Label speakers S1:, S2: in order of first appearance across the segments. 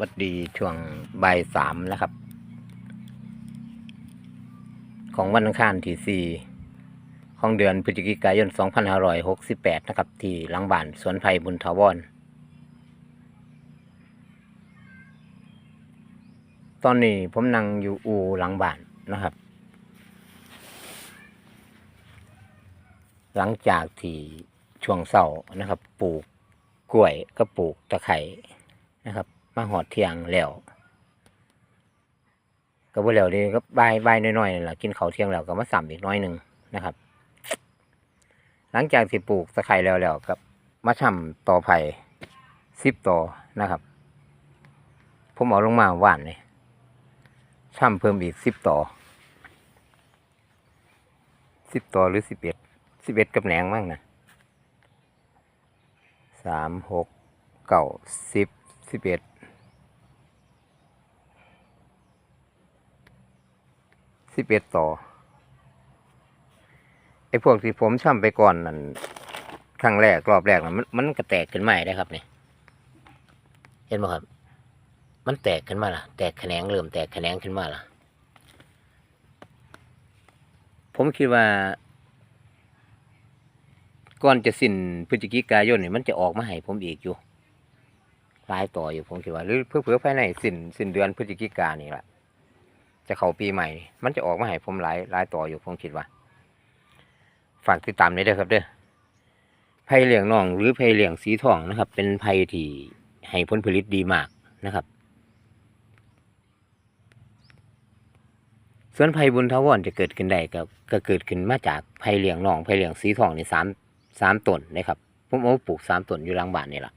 S1: วัดดีช่วงบ่ายสามนะครับ ของวันอังคารที่สี่ของเดือนพฤศจิกายน 2568 นะครับ ที่หลังบ้านสวนไผ่บุญทาวรตอนนี้ผมนั่งอยู่อูหลังบ้านนะครับ หลังจากที่ช่วงเสาร์นะครับ ปลูกกล้วยก็ปลูกตะไคร่นะครับ มาหอดเที่ยงแล้วก็บ่แล้วดีก็บายบายน้อยๆนี่แหละกินเขาเที่ยงแล้วก็มาสัมอีกน้อยหนึ่งนะครับ หลังจากที่ปลูกตะไคร่แล้วแล้วก็มาทำต่อไผ่สิบต่อนะครับ ผมเอาลงมาหว่านเลยทำเพิ่มอีกสิบต่อสิบต่อหรือสิบเอ็ดสิบเอ็ดกับแหนงมั่งนะสามหกเก้าสิบสิบเอ็ด สิบเอ็ดต่อ ไอ้พวกที่ผมช่ำไปก่อนนั่นครั้งแรกรอบแรกน่ะมันมันก็แตกขึ้นใหมาได้ครับเนี่ยเห็นไหมครับ มันแตกขึ้นมาล่ะ แตกแขนงเริ่มแตกแขนงขึ้นมาล่ะ ผมคิดว่าก่อนจะสิ้นพฤศจิกายนนี่มันจะออกมาให้ผมอีกอยู่ลายต่ออยู่ผมคิดว่าหรือเพื่อเพื่อภายในสิ้นสิ้นเดือนพฤศจิกานี่แหละ จะเข้าปีใหม่ มันจะออกมาให้ผมหลายหลายต่ออยู่ผมคิดว่า ฝากติดตามด้วยเด้อครับเด้อไผ่เหลียงน่องหรือไผ่เหลียงสีทองนะครับ เป็นไผ่ที่ให้ผลผลิตดีมากนะครับส่วนไผ่บุญทวรจะเกิดขึ้นได้ก็ก็เกิดขึ้นมาจากไผ่เหลียงน่องไผ่เหลียงสีทองนี่สามสามต้นนะครับผมเอามาปลูกสามต้นอยู่หลังบ้านนี่แหละ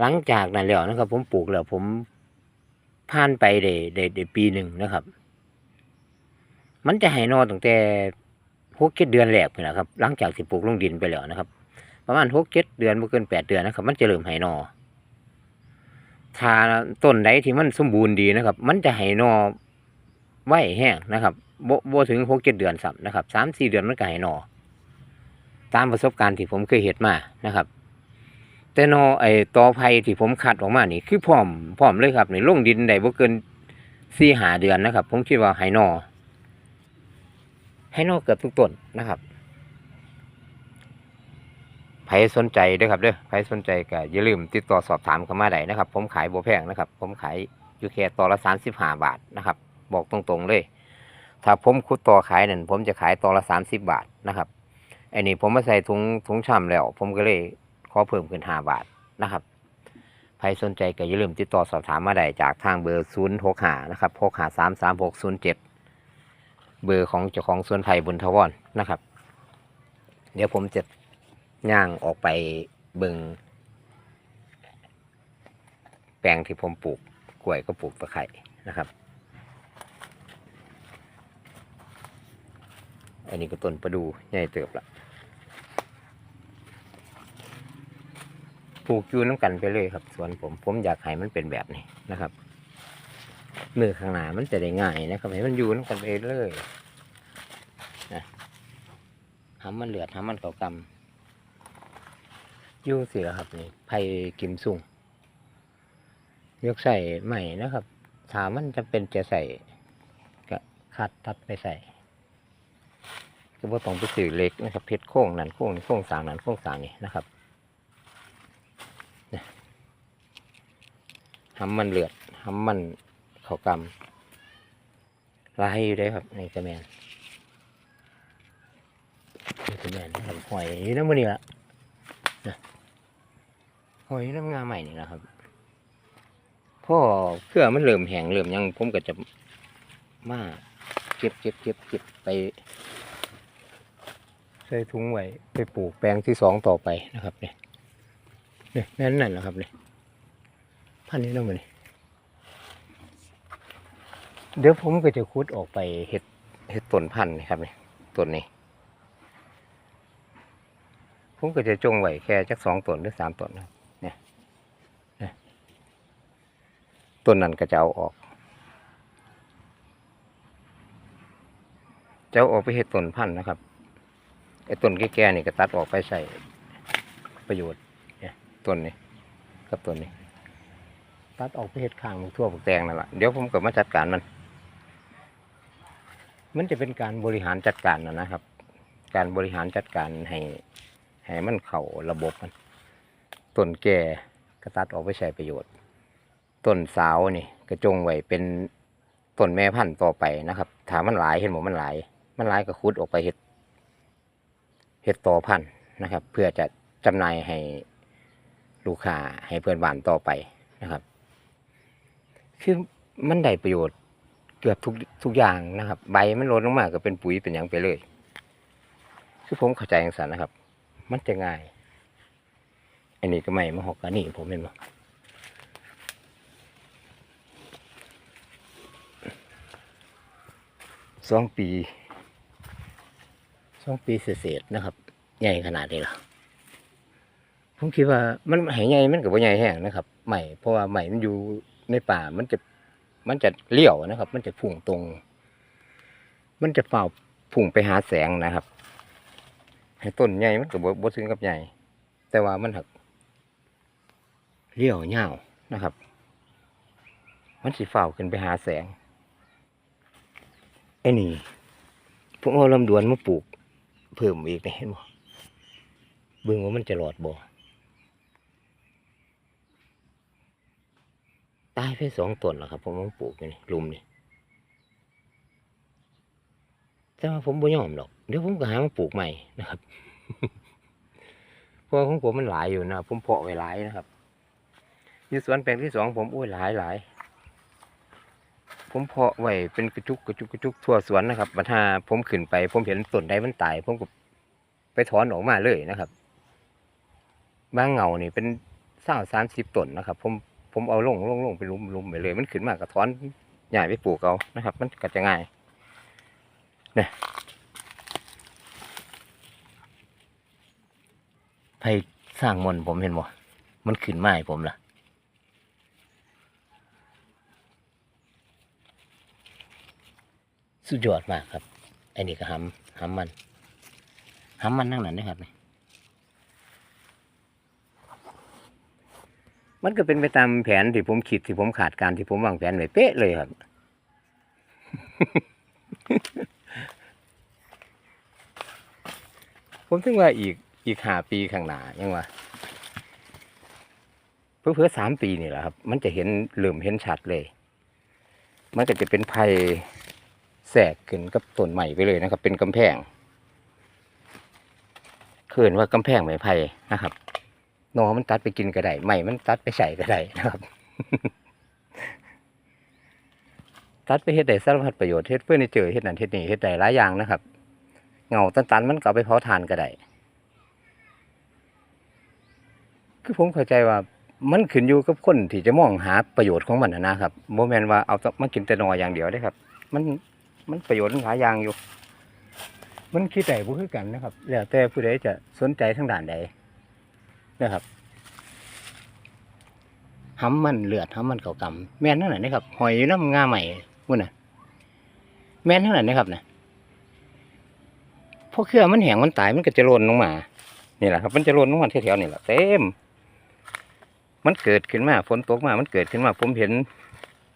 S1: หลังจากนั้นแล้วนะครับ ผมปลูกแล้วผม ผ่านไปได้ได้ได้ปีหนึ่งนะครับ มันจะให้นอตั้งแต่หกเจ็ดเดือนแรกนี่แหละครับ หลังจากที่ปลูกลงดินไปแล้วนะครับ ประมาณหกเจ็ดเดือนไม่เกินแปดเดือนนะครับ มันจะเริ่มให้นอถ้าต้นใดที่มันสมบูรณ์ดีนะครับ มันจะให้นอไหวแห้งนะครับบ่บถึงหกเจ็ดเดือนสับนะครับสามสี่เดือนมันก็ให้นอตามประสบการณ์ที่ผมเคยเห็นมานะครับ แต่นอไอ้ตอไผ่ที่ผมคัดออกมานี่คือพร้อมพร้อมเลยครับในลงดินได้บ่เกินสี่หาเดือนนะครับ ผมคิดว่าให้นอให้นอเกือบทุกต้นนะครับใครสนใจด้วยครับเด้อใครสนใจก็อย่าลืมติดต่อสอบถามเข้ามาได้นะครับ ผมขายบัวแพงนะครับ ผมขายอยู่แค่ต่อละสามสิบห้าบาทนะครับ บอกตรงๆเลย ถ้าผมคุดต่อขายนั่นผมจะขายต่อละสามสิบบาทนะครับไอ้นี่ผมมาใส่ถุงถุงช่ำแล้ว ผมก็เลย ขอเพิ่มขึ้นห้าบาทนะครับใครสนใจก็อย่าลืมติดต่อสอบถามมาได้จากทางเบอร์ศูนย์หกหานะครับหกหาสามสามหกศูนย์เจ็ดเบอร์ของเจ้าของสวนไผ่บุญทวรนะครับ เดี๋ยวผมจะย่างออกไปเบิงแปลงที่ผมปลูกกล้วยก็ปลูกตะไคร่นะครับ อันนี้ก็ต้นประดูใหญ่เติบละ ปลูกอยู่น้ำกันไปเลยครับสวนผมผมอยากให้มันเป็นแบบนี้นะครับมือข้างหน้ามันจะได้ง่ายนะครับให้มันอยู่น้ำกันไปเลยนะทำมันเหลือทำมันเขากำยู่สิแล้วครับนี่ไผ่กิมซุงยกใส่ใหม่นะครับถามมันจะเป็นจะใส่ก็คัดตัดไปใส่ก็บ่ต้องไปสื่อเล็กนะครับเพชรโค้งนั่นโค้งนี่โค้งสางนั่นโค้งสางนี่นะครับเนี่ย ทำมันเลือดทำมันเขากำลายอยู่ได้ครับในกระแมนนี่กระแมนหอยน้ำมันนี่ละนะหอยน้ำงาใหม่นี่นะครับพ่อเพื่อมันเริ่มแห้งเริ่มยังผมก็จะมาเก็บเก็บเก็บเก็บไปใส่ถุงไว้ไปปลูกแปลงที่สองต่อไปนะครับเนี่ยเนี่ยนั่นนั่นนะครับเนี่ย พันนี้น้องมันนี่เดี๋ยวผมก็จะคุดออกไปเห็ดเห็ดต้นพันธุ์นี่ครับเนี่ยต้นนี้ ผมก็จะจงไว้แค่จักสองต้นหรือสามต้นนะเนี่ยต้นนั้นก็จะเอาออกจะเอาออกไปเห็ดต้นพันธุ์นะครับไอ้ต้นแก่ๆนี่ก็ตัดออกไปใส่ประโยชน์เนี่ยต้นนี้กับตัวนี้ ตัดออกไปเห็ดข้างทั่วปลูกแตงนั่นแหละเดี๋ยวผมก็มาจัดการมัน มันจะเป็นการบริหารจัดการนะนะครับ การบริหารจัดการให้ให้มันเข้าระบบมันต้นแก่ก็ตัดออกไปใช้ประโยชน์ต้นสาวนี่ก็จงไว้เป็นต้นแม่พันธุ์ต่อไปนะครับ ถามมันหลายเห็นหมมันหลาย มันหลายก็คุดออกไปเห็ดเห็ดต่อพันธุ์นะครับ เพื่อจะจำหน่ายให้ลูกค้าให้เพื่อนบ้านต่อไปนะครับ คือมันได้ประโยชน์เกือบทุกทุกอย่างนะครับ ใบมันลดลงมาก็เป็นปุ๋ยเป็นอย่างไปเลย คือผมเข้าใจอย่างสันนะครับ มันจะง่าย อันนี้ก็ไม่มาหอกกันนี่ผมเห็นบ่สองปีสองปีเศษนะครับ ใหญ่ขนาดนี้หรอผมคิดว่ามันหายใหญ่มันกับว่าใหญ่แห้งนะครับใหม่เพราะว่าใหม่มันอยู่ ในป่ามันจะมันจะเลี้ยวนะครับ มันจะพุ่งตรง มันจะเฝ้าพุ่งไปหาแสงนะครับ ให้ต้นใหญ่มันก็บบ่ถึงกับใหญ่ แต่ว่ามันหักเลี้ยวเงาวนะครับ มันสิเฝ้าขึ้นไปหาแสงไอ้นี่ผมเอาลำดวนมาปลูก เพิ่มอีกนะเห็นบ่เบิ่งว่ามันจะหลอดบ่ ตายไปสองต้นแล้วครับ ผมเอามาปลูกอยู่นี่หลุมนี่แต่ว่าผมบ่ยอมหรอก เดี๋ยวผมก็หามาปลูกใหม่นะครับเพราะของผมมันหลายอยู่นะผมเพาะไว้หลายนะครับอยู่สวนแปลงที่สองผมอุ้ยหลายหลายผมเพาะไว้เป็นกระจุกกระจุกกระจุกทั่วสวนนะครับบัดถ้าผมขึ้นไป ผมเห็นต้นใดมันตาย ผมก็ไปถอนออกมาเลยนะครับ บางเงานี่เป็นเศร้าสามสิบต้นนะครับ ผม ผมเอาลงลงลงไปลุมลุมไปเลย มันขึ้นมากระถอนใหญ่ไปปลูกเอานะครับ มันก็จะง่ายเนี่ยไผสร้างมนผมเห็นบ่มันขึ้นมาให้ผมล่ะสุดยอดมากครับไอ้นี่ก็หำหำมันหำมันนั่งนั้นนะครับนี่ มันก็เป็นไปตามแผนที่ผมคิดที่ผมขาดการที่ผมวางแผนไว้เป๊ะเลยครับ ผมถึงว่าอีกอีกห้าปีข้างหน้ายังว่าเพื่อเพื่อสามปีนี่แหละครับ มันจะเห็นเริ่มเห็นชัดเลย มันก็จะเป็นภัยแทรกขึ้นกับต้นใหม่ไปเลยนะครับ เป็นกำแพงเขินว่ากำแพงไม้ไผ่นะครับ นอมันตัดไปกินก็ได้ใหม่มันตัดไปใส่ก็ได้นะครับ ตัดไปเฮ็ดได้สารพัดประโยชน์เฮ็ดเพื่อในเจอเฮ็ดนั่นเฮ็ดนี่เฮ็ดได้หลายอย่างนะครับเงาตันๆมันก็ไปเผาทานก็ได้คือผมเข้าใจว่ามันขึ้นอยู่กับคนที่จะมองหาประโยชน์ของมันนะครับโมแมนว่าเอามากินแต่นออย่างเดียวได้ครับ มันมันประโยชน์หลายอย่างอยู่ มันคิดแต่บ่คือกันนะครับ แล้วแต่ผู้ใดจะสนใจทางด้านใด นะครับห้ำมันเลือดห้ำมันเก่ากำแม่นเท่าไหร่นะครับ หอยอยู่น้ำงาใหม่พุ่นน่ะ แม่นเท่าไหร่นะครับนะพอเครือมันแห้งมันตายมันก็จะล่นลงมานี่แหละครับมันจะล่นลงมาแถวๆนี่แหละเต็ม มันเกิดขึ้นมาฝนตกมา มันเกิดขึ้นมา ผมเห็น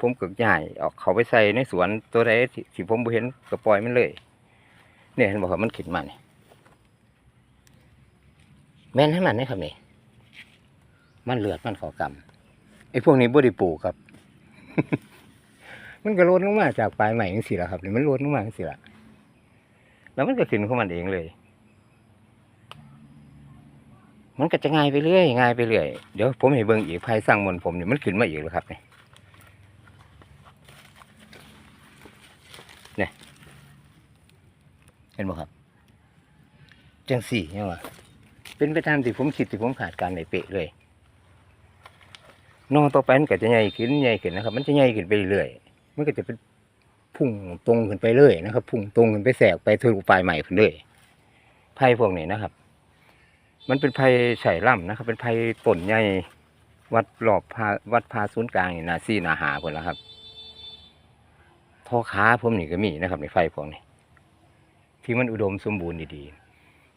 S1: ผมเก็ย้ายออกเขาไปใส่ในสวนตัวใดที่ที่ผมบ่เห็นก็ปล่อยมันเลย เนี่ยเห็นบอกว่ามันขึ้นมาเนี่ยแม่นเทั้งนั้นนะครับนี่ มันเลือดมันเขากำไอ้พวกนี้บ่ได้ปลูกครับ มันก็โลดลงมาจากปลายใหม่จังสี่ละครับนี่มันโลดลงมาจังสี่ละแล้วมันก็ขึ้นของมันเองเลย มันก็จะง่ายไปเรื่อยง่ายไปเรื่อยเดี๋ยวผมให้เบิ่งอีกภายสร้างมนผมเนี่ยมันขึ้นมาอีกแล้วครับเนี่ยเห็นบ่ครับจังสี่เนี่ยวะเป็นไปตามที่ผมคิดที่ผมขาดการในเปะเลย นอต่อไปมันก็จะใหญ่ขึ้นใหญ่ขึ้นนะครับ มันจะใหญ่ขึ้นไปเรื่อยๆมันก็จะเป็นพุ่งตรงขึ้นไปเรื่อยนะครับ พุ่งตรงขึ้นไปแสกไปทะลุปลายใหม่ขึ้นเลยไผ่พวกนี้นะครับ มันเป็นไผ่ไฉล่ำนะครับ เป็นไผ่ต้นใหญ่วัดรอบพาวัดพาศูนย์กลางนี่นาซี่นาหาคนแล้วครับทอขาผมนี่ก็มีนะครับในไฟพวกนี้ที่มันอุดมสมบูรณ์ดีๆ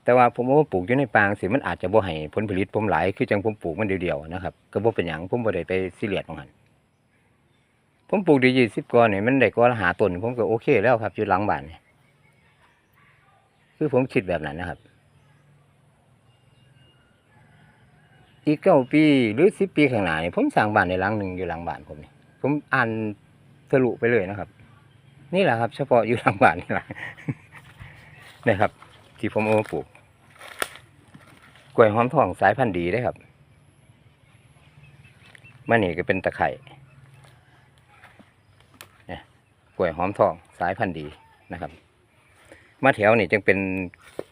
S1: แต่ว่าผมว่าปลูกอยู่ในปางสิมันอาจจะบ่ให้ผลผลิตผมหลายคือจังผมปลูกมันเดียวๆนะครับก็บ่เป็นหยังผมบ่ได้ไปซีเรียสของมันผมปลูกด้ยี่สิบกอเนี่ยมันได้กอละหาต้นผมก็โอเคแล้วครับอยู่หลังบ้านเนี่ยคือผมคิดแบบนั้นนะครับ อีกเก้าปีหรือสิบปีข้างหน้าเนี่ยผมสร้างบ้านในหลังหนึ่งอยู่หลังบ้านผมเนี่ยผมอ่านทะลุไปเลยนะครับ นี่แหละครับ เฉพาะอยู่หลังบ้านนี่แหละนะครับ ที่ผมเอามาปลูก กล้วยหอมทองสายพันธุ์ดีได้ครับมันนี่ก็เป็นตะไคร่เนี่ยกล้วยหอมทองสายพันธุ์ดีนะครับมาแถวนี่จึงเป็น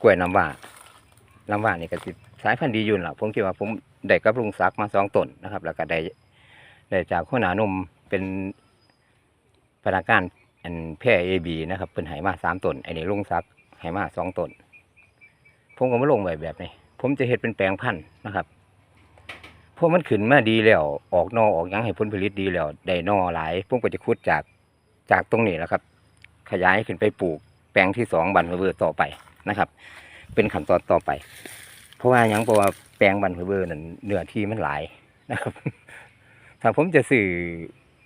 S1: กล้วยน้ำว้าน้ำว้านี่ก็สิสายพันธุ์ดียู่ล่ะผมคิดว่าผมได้กับลุงซักมาสองต้นนะครับ แล้วก็ได้ได้จากข้อหนานุ่มเป็นพนักงานอันแพร่เอบีนะครับเป็นไหมาสามต้นไอ้นี่ลุงซักไหมาสองต้นผมก็มาลงไว้แบบนี้ ผมจะเห็ดเป็นแปลงพันธุ์นะครับเพราะมันขึ้นมาดีแล้ว ออกนอออกยังให้ผลผลิตดีแล้วได้นอหลายผมก็จะขุดจากจากตรงนี้แหละครับ ขยายขึ้นไปปลูกแปลงที่สองบันเวอร์ต่อไปนะครับ เป็นขั้นตอนต่อไป เพราะว่ายังเพราะว่าแปลงบันเวอร์นั้นเนื้อที่มันหลายนะครับ ถ้าผมจะสื่อ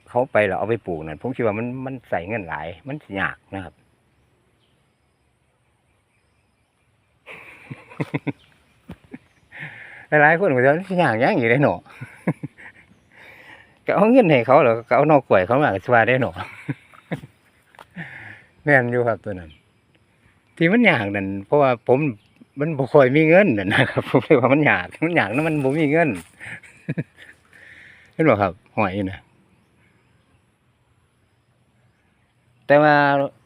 S1: เขาไปแล้วเอาไปปลูกนั่นผมคิดว่ามันมันใส่เงินหลาย มันยากนะครับ หลายๆคนก็จะสิยากยังอยู่ได้หนอก็เอาเงินให้เขาแล้วก็เอานอกกล้วยเขามาก็สิว่าได้หนอแม่นอยู่ครับตัวนั้น ที่มันยากนั่นเพราะว่าผมมันบ่ค่อยมีเงินนั่นนะครับผมเลยว่ามันยากมันยากนะมันบ่มีเงินเห็นบ่ครับหอยอยู่นะแต่ว่า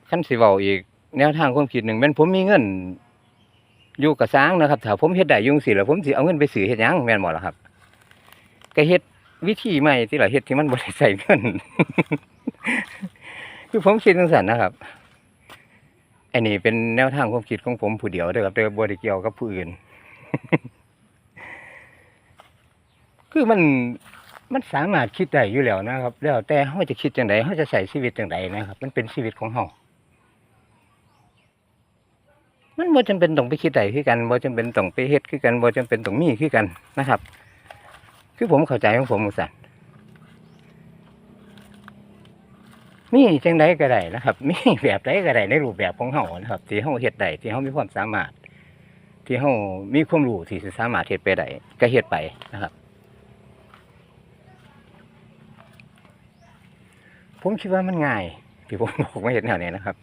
S1: คันสิเว้าอีก แนวทางความคิดหนึ่งแม่นผมมีเงิน อยู่กับสร้างนะครับถ้าผมเฮ็ดได้ยุ่งสิแล้วผมสิเอาเงินไปซื้อเฮ็ดยังแม่นบ่ล่ะครับก็เฮ็ดวิธีใหม่ที่ล่ะเฮ็ดที่มันบ่ได้ใส่เงินคือผมคิดจังซั่นนะครับอันนี้เป็นแนวทางความคิดของผมผู้เดียวเด้อครับเด้อบ่ได้เกี่ยวกับผู้อื่น คือมันมันสามารถคิดได้อยู่แล้วนะครับ แล้วแต่เฮาจะคิดจังไดเฮาจะใช้ชีวิตจังไดนะครับ มันเป็นชีวิตของเฮา มันบ่จำเป็นต้องไปคิดได้คือกันบ่จำเป็นต้องไปเฮ็ดคือกันบ่จำเป็นต้องมีคือกันนะครับ คือผมเข้าใจของผมจังซั่นมีจังไดก็ได้นะครับ มีแบบใดก็ได้ในรูปแบบของเฮานะครับ ที่เฮาเฮ็ดได้ที่เฮามีความสามารถ ที่เฮามีความรู้ที่สิสามารถเฮ็ดไปได้ก็เฮ็ดไปนะครับ ผมคิดว่ามันง่ายที่ผมบอกมาเห็นแนวนี้นะครับ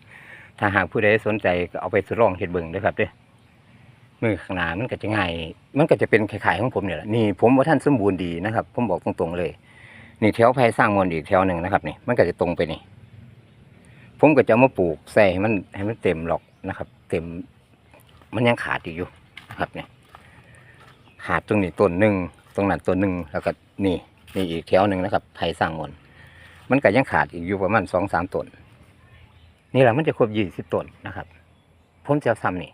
S1: ถ้าหากผู้ใดสนใจก็เอาไปทดลองเห็ดเบิ่งด้อครับเด้อมือข้างหน้ามันก็จะง่าย มันก็จะเป็นคล้ายของผมเนี่ยแหละนี่ผมว่าท่านสมบูรณ์ดีนะครับ ผมบอกตรงๆเลย นี่แถวไผ่สร้างมวลอีกแถวหนึ่งนะครับนี่มันก็จะตรงไปนี่ ผมก็จะมาปลูกใส่ให้มันให้มันเต็มหรอกนะครับ เต็ม มันยังขาดอีกอยู่นะครับเนี่ยขาดตรงนี้ต้นหนึ่งตรงนั้นต้นหนึ่งแล้วก็นี่นี่อีกแถวหนึ่งนะครับไผ่สร้างมวลมันก็ยังขาดอีกอยู่ประมาณสองสามต้น นี่แหละมันจะครบยี่สิบต้นนะครับ ผมจะเอาซ้ำนี่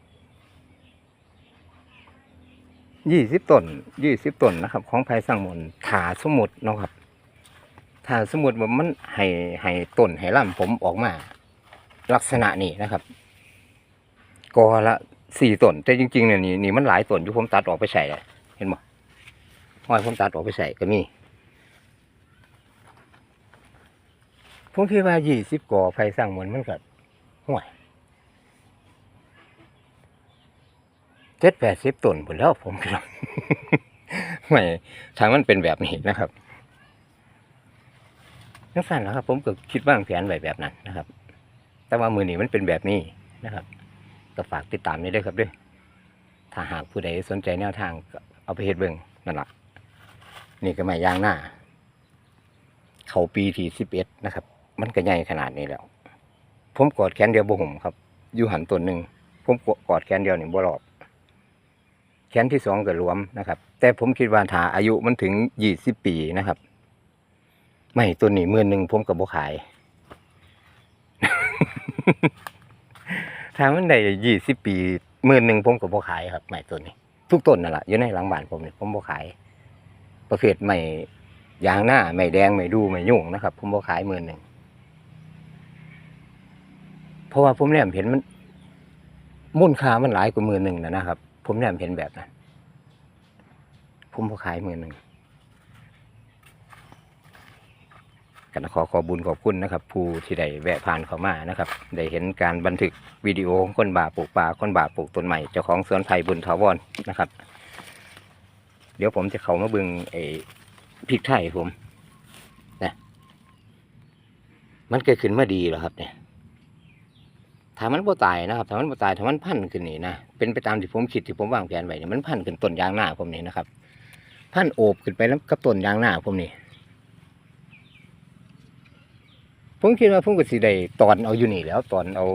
S1: ยี่สิบต้นยี่สิบต้นนะครับ ของไผ่สร้างมนถาสมุดนะครับถาสมมติว่ามันให้ให้ต้นให้ลำผมออกมา ลักษณะนี้นะครับกอละสี่ต้นแต่จริงๆเนี่ยนี่นี่มันหลายต้นอยู่ผมตัดออกไปใส่เลยเห็นบ่ห้อยผมตัดออกไปใส่ก็มี ผมคิดว่ายี่สิบก่อไฟสร้างมวลมันก็ห่วยเจ็ดแปดสิบต้นหมดแล้วผมคิดว่าไม่ทางมันเป็นแบบนี้นะครับนักสั่นแล้วครับ ผมก็คิดว่างแผนไว้แบบนั้นนะครับ แต่ว่ามือนี้มันเป็นแบบนี้นะครับ ก็ฝากติดตามนี้ด้วยครับด้วย ถ้าหากผู้ใดสนใจแนวทางก็เอาไปเฮ็ดเบิ่งนั่นแหละนี่ก็ไม่ย่างหน้า เขาปีที่สิบเอ็ดนะครับ มันก็ใหญ่ขนาดนี้แล้ว ผมกอดแขนเดียวบ่ห่มครับอยู่หันตัวหนึ่งผมกอดแขนเดียวนี่บ่รอบแขนที่สองก็รวมนะครับ แต่ผมคิดว่าถ้าอายุมันถึงยี่สิบปีนะครับ ไม่ตัวนี้มื่นหนึ่งผมกับบ่ขายถ้ามันได้ยี่สิบปีมื่นหนึ่งผมกับบ่ขายครับไม่ตัวนี้ ทุกต้นนั่นแหละอยู่ในหลังบ้านผมเนี่ยผมบ่ขาย ประเภทไม่ยางหน้าไม่แดงไม่ดูไม่ยุ่งนะครับ ผมบ่ขายมื่นหนึ่ง ราะว่าผมเนี่ยเห็นมันมูลค่ามันหลายกว่ามื่นหนึ่งนะนะครับ ผมแนมเห็นแบบนั้นผมพอขายมือหนึ่งกันขอขอบุญขอบคุณนะครับ ผู้ที่ได้แวะผ่านเข้ามานะครับ ได้เห็นการบันทึกวิดีโอของคนบาปลูกป่าคนบาปลูกต้นใหม่เจ้าของสวนไผ่บุญถาวรนะครับ เดี๋ยวผมจะเข้ามาเบึงไอ้พริกไทยผมนะมันเกิดขึ้นเมาดีแล้วครับเนี่ย ถ้ามันบ่ตายนะครับถ้ามันบ่ตายถ้ามันพันขึ้นนี่นะเป็นไปตามที่ผมคิดที่ผมวางแผนไว้เนี่ยมันพันขึ้นต้นยางหน้าผมนี่นะครับ พันโอบขึ้นไปแล้วกับต้นยางหน้าผมนี่ผมคิดว่าผมก็สิได้ตอนเอาอยู่นี่แล้วตอนเอา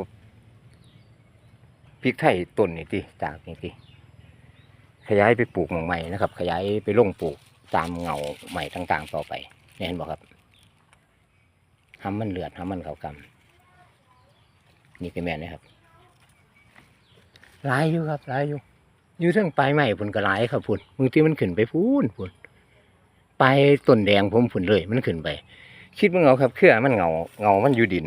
S1: พริกไทยต้นนี่ติจากนี่ติขยายไปปลูกหม่องใหม่นะครับ ขยายไปลงปลูกตามเงาใหม่ต่าง ๆ ต่อไปเนี่ยเห็นบอกครับทำมันเลือดทำมันเขากำ นี่ก็แม่นนะครับหลายอยู่ครับหลายอยู่ อยู่เทั้งปลายไม้พุ่นก็หลายครับพุ่นบางทีมันขึ้นไปพูนพุ่นปลายต้นแดงผมพุ่นเลยมันขึ้นไป คิดว่าเงาครับเครือมันเงาเงามันอยู่ดิน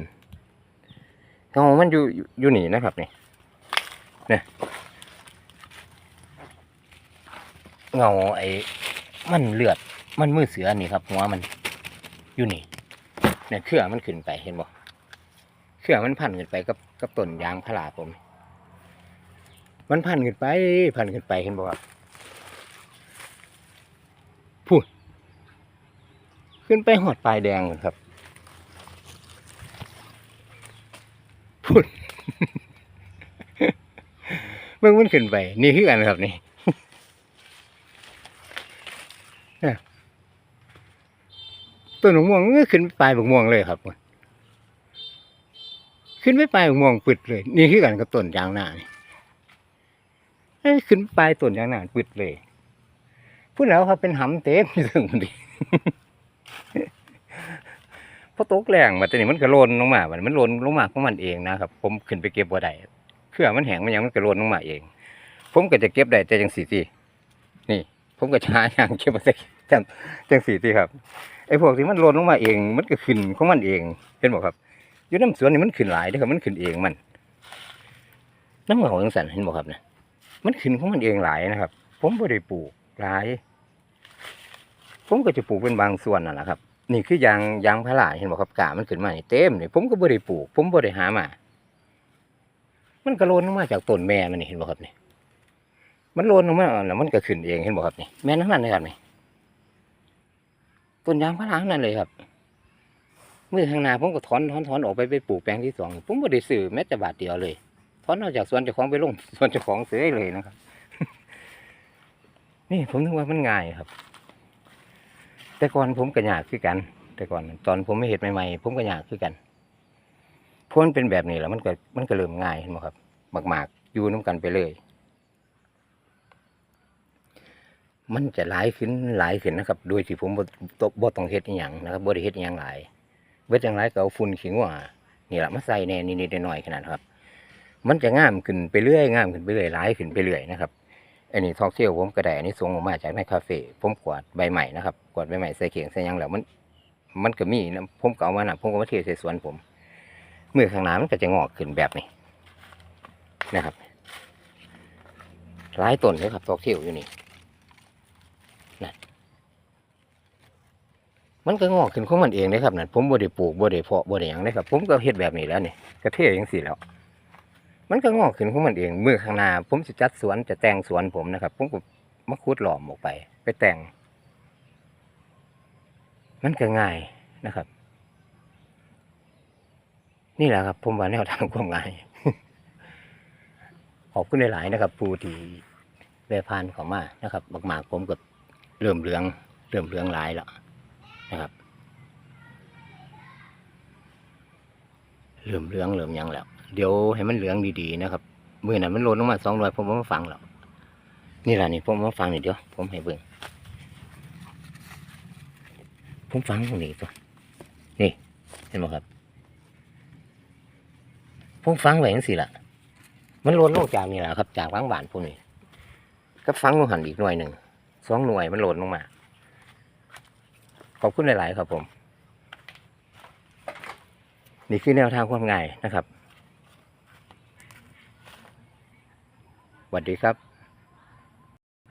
S1: เงามันอยู่อยู่อยู่นี่นะครับนี่เนี่ยเงาไอ้มันเลือดมันมือเสือนี่ครับหัวมันอยู่นี่เนี่ยเครือมันขึ้นไปเห็นบ่เครื่องมันพันขึ้นไปกับ กับต้นยางพาราผม มันพันขึ้นไปพันขึ้นไปเห็นบอกว่าพูดขึ้นไปหอดปลายแดงเลยครับพูดเมื่อมันขึ้นไป นี่คือกันครับนี่ต้นหมม่วงก็ขึ้นไปปลายบกม่วงเลยครับ ขึ้นไปปลายม่วงปึดเลย นี่คือกันกับต้นยางนานี่ยขึ้นไปต้นยางนาปึดเลยพูดแล้วครับเป็นหำเต็มอยู่ถึงมันดิพอตกแรงมาแต่นี่มันก็โลนลงมาบัดมันโลนลงมาของมันเองนะครับ ผมขึ้นไปเก็บบ่ได้เครือมันแห้งมันยังมันก็โลนลงมาเอง ผมก็จะเก็บได้แต่จังสี่ที่นี่ ผมก็ช้าอย่างเก็บมาได้จังจังสี่ที่ครับไอ้พวกที่มันโลนลงมาเอง มันก็ขึ้นของมันเองเห็นบอกครับ อยู่น้ำสวนนี่มันขึ้นหลายเด้อครับมันขึ้นเองมันน้ำหงาจังสันเห็นบ่ครับเนี่ยมันขึ้นของมันเองหลายนะครับ ผมบ่ได้ปลูกหลาย ผมก็จะปลูกเป็นบางส่วนนั่นแหละครับ นี่คือยางยางพาราเห็นบ่ครับกามันขึ้นมานี่เต็มนี่ผมก็บ่ได้ปลูก ผมบ่ได้หามา มันก็โลนมาจากต้นแม่มันนี่เห็นบ่ครับนี่มันโลนมาแล้วมันก็ขึ้นเองเห็นบ่ครับนี่แม่นทั้งนั้นเลยครับนี่ต้นยางพารานั้นเลยครับ มื่อข้างหน้าผมก็ถอนถอนถอนออกไปไปปลูกแปลงที่สองผมไม่ได้ซื้อแม้แต่บาทเดียวเลยถอนออกจากสวนเจ้าของไปลงสวนเจ้าของเสียเลยนะครับ นี่ผมนึกว่ามันง่ายครับ แต่ก่อนผมก็ยากคือกัน แต่ก่อนตอนผมไม่เห็ดใหม่ๆผมก็ยากคือกันเพราะมันเป็นแบบนี้แล้วมันก็มันก็เริ่มง่ายเห็นไหมครับหมากๆอยู่น้ากันไปเลยมันจะหลายขึ้นหลายขึ้นนะครับ โดยที่ผมบ่ต้องเฮ็ดอย่างนะครับบ่ได้เฮ็ดอย่างหลาย เวทจังไรก็เอาฝุ่นขิงว่านี่แหละมาใส่แน่นิดๆหน่อยๆขนาดครับ มันจะง่ามขึ้นไปเรื่อยง่ามขึ้นไปเรื่อยหลายขึ้นไปเรื่อยนะครับอันนี้ทอกเซี่ยวผมกระแดอันนี้ส่งออกมาจากในคาเฟ่ผมกวาดใบใหม่นะครับกวาดใบใหม่ใส่เขียงใส่ยังแล้วมัน มันก็มีนะผมก็เอามานะผมก็มาเทใส่สวนผมเมื่อข้างหน้ามันก็จะงอกขึ้นแบบนี้นะครับหลายต้นเลยครับทอกเซี่ยวอยู่นี่ มันก็งอกขึ้นของมันเองนะครับนั่นผมบ่ได้ปลูกบ่ได้เพาะบ่ได้หยังเลยครับ ผมก็เฮ็ดแบบนี้แล้วนี่กระเทยจังซี่แล้ว มันก็งอกขึ้นของมันเองเมื่อข้างหน้าผมจะจัดสวนจะแต่งสวนผมนะครับ ผมก็มาขุดหลอมออกไป ไปแต่ง มันก็ง่ายนะครับ นี่แหละครับ ผมว่าแนวทางความง่ายขอบคุณหลายๆนะครับผู้ที่แวะผ่านเข้ามานะครับมากๆผมก็เริ่มเหลือง เริ่มเหลืองหลายแล้ว นะครับเหลื่อมเหลืองเหลื่อมยังแล้ว เดี๋ยวให้มันเหลืองดีๆนะครับมือนั้นมันโลนลงมาสองร้อยผมเอามาฟังแล้วนี่แหละนี่ผมเอามาฟังนี่เดี๋ยวผมให้เบิ่งผมฟังตรงนี้ตัวนี่เห็นไหมครับผมฟังไว้ยังสิล่ะ มันโลนลงจากนี่แหละครับ จากล้างบานผมนี่ก็ฟังลงหันอีกหน่วยหนึ่งสองหน่วยมันโลนลงมา ขอบคุณหลาย ๆ ครับผม นี่คือแนวทางความง่ายนะครับสวัสดีครับ